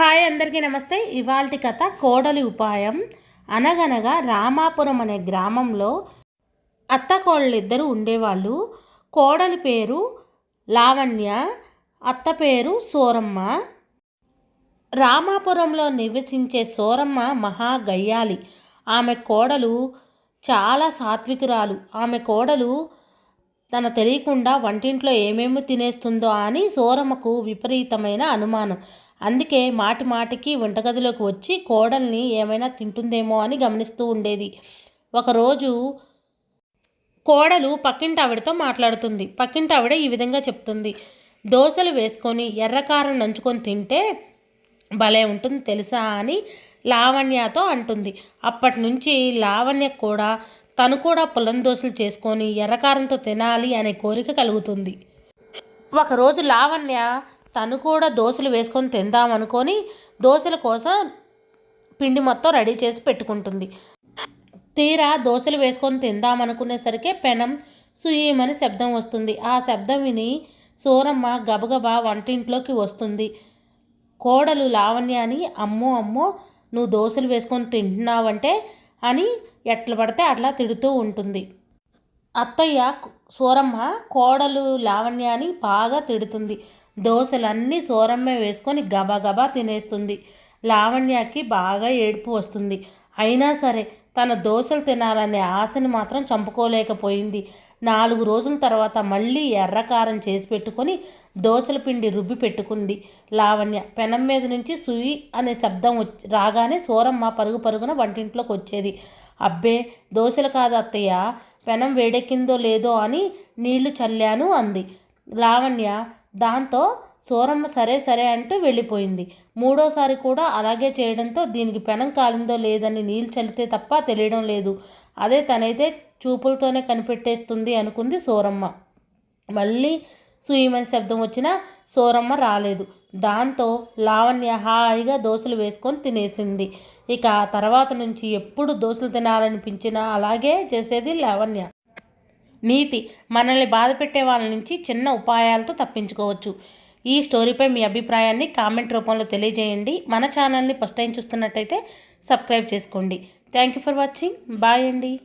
Hi అందరికీ నమస్తే. ఇవాల్టి కథ కోడలి ఉపాయం. అనగనగా రామాపురం అనే గ్రామంలో అత్త కోళ్ళిద్దరూ ఉండేవాళ్ళు. కోడలి పేరు లావణ్య అత్త పేరు సోరమ్మ. రామాపురంలో నివసించే సోరమ్మ మహా గయ్యాలి ఆమె కోడలు చాలా సాత్వికురాలు. ఆమె కోడలు తన తెలియకుండా వంటింట్లో ఏమేమి తినేస్తుందో అని సోరమ్మకు విపరీతమైన అనుమానం. అందుకే మాటి మాటికి వంటగదిలోకి వచ్చి కోడల్ని ఏమైనా తింటుందేమో అని గమనిస్తూ ఉండేది. ఒకరోజు కోడలు పక్కింటి ఆవిడతో మాట్లాడుతుంది. పక్కింటి ఆవిడ ఈ విధంగా చెప్తుంది. దోశలు వేసుకొని ఎర్రకారం నంచుకొని తింటే భలే ఉంటుంది తెలుసా అని లావణ్యతో అంటుంది. అప్పటి నుంచి లావణ్య కూడా తను కూడా పొలం దోశలు చేసుకొని ఎర్రకారంతో తినాలి అనే కోరిక కలుగుతుంది. ఒకరోజు లావణ్య తను కూడా దోశలు వేసుకొని తిందామనుకొని దోశల కోసం పిండి మొత్తం రెడీ చేసి పెట్టుకుంటుంది. తీరా దోశలు వేసుకొని తిందామనుకునేసరికి పెనం సుయమని శబ్దం వస్తుంది. ఆ శబ్దం విని సూరమ్మ గబగబా వంటింట్లోకి వస్తుంది. కోడలు లావణ్య అని అమ్మో అమ్మో నువ్వు దోశలు వేసుకొని తింటున్నావంటే అని ఎట్లా పడితే అట్లా తిడుతూ ఉంటుంది. అత్తయ్య సూరమ్మ కోడలు లావణ్య అని బాగా తిడుతుంది. దోశలన్నీ సూరమ్మ వేసుకొని గబగబా తినేస్తుంది. లావణ్యకి బాగా ఏడుపు వస్తుంది. అయినా సరే తన దోశలు తినాలనే ఆశని మాత్రం చంపుకోలేకపోయింది. నాలుగు రోజుల తర్వాత మళ్ళీ ఎర్రకారం చేసి పెట్టుకొని దోశల పిండి రుబ్బి పెట్టుకుంది. లావణ్య పెనం మీద నుంచి సుయి అనే శబ్దం రాగానే సోరమ్మ పరుగు పరుగున వంటింట్లోకి వచ్చేది. అబ్బే దోశలు కాదు అత్తయ్య పెనం వేడెక్కిందో లేదో అని నీళ్ళు చల్లాను అంది. లావణ్య దాంతో సూరమ్మ సరే సరే అంటూ వెళ్ళిపోయింది. మూడోసారి కూడా అలాగే చేయడంతో దీనికి పెనం కాలిందో లేదని నీళ్ళు చల్లితే తప్ప తెలియడం లేదు. అదే తనైతే చూపులతోనే కనిపెట్టేస్తుంది అనుకుంది సూరమ్మ. మళ్ళీ సూయమని శబ్దం వచ్చినా సూరమ్మ రాలేదు. దాంతో లావణ్య హాయిగా దోశలు వేసుకొని తినేసింది. ఇక తర్వాత నుంచి ఎప్పుడు దోశలు తినాలనిపించినా అలాగే చేసేది లావణ్య. నీతి మనల్ని బాధ పెట్టే వాళ్ళ నుంచి చిన్న ఉపాయాలతో తప్పించుకోవచ్చు. ఈ స్టోరీపై మీ అభిప్రాయాన్ని కామెంట్ రూపంలో తెలియజేయండి. మన ఛానల్ని ఫస్ట్ టైం చూస్తున్నట్టయితే సబ్స్క్రైబ్ చేసుకోండి. Thank you for watching. Bye అండి.